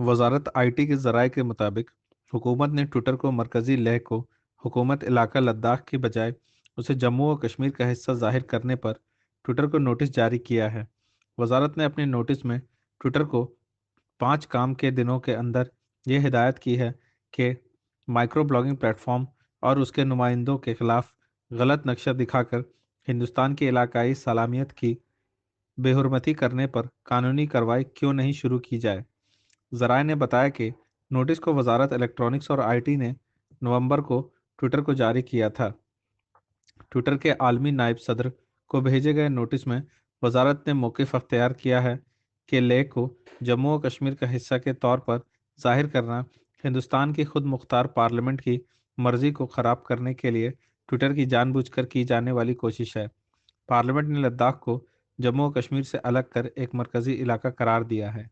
वजारत IT के जराये के मुताबिक, हुकूमत ने ट्विटर को मरकजी लह को हुकूमत इलाका लद्दाख की बजाय उसे जम्मू और कश्मीर का हिस्सा ज़ाहिर करने पर ट्विटर को नोटिस जारी किया है। वजारत ने अपने नोटिस में ट्विटर को पाँच काम के दिनों के अंदर ये हिदायत की है कि माइक्रो ब्लॉगिंग प्लेटफॉर्म और उसके नुमाइंदों के खिलाफ गलत नक्शा दिखाकर हिंदुस्तान की इलाकाई सलामियत की बेहरमती करने पर कानूनी कार्रवाई क्यों नहीं शुरू की जाए? जराए ने बताया कि नोटिस को वजारत इलेक्ट्रॉनिक्स और आईटी ने नवंबर को ट्विटर को जारी किया था। ट्विटर के आलमी नायब सदर को भेजे गए नोटिस में वजारत ने मौकफ अख्तियार किया है कि लेह को जम्मू और कश्मीर का हिस्सा के तौर पर ज़ाहिर करना हिंदुस्तान की खुद मुख्तार पार्लियामेंट की मर्ज़ी को ख़राब करने के लिए ट्विटर की जानबूझकर की जाने वाली कोशिश है। पार्लियामेंट ने लद्दाख को जम्मू और कश्मीर से अलग कर एक मरकज़ी इलाका करार दिया है।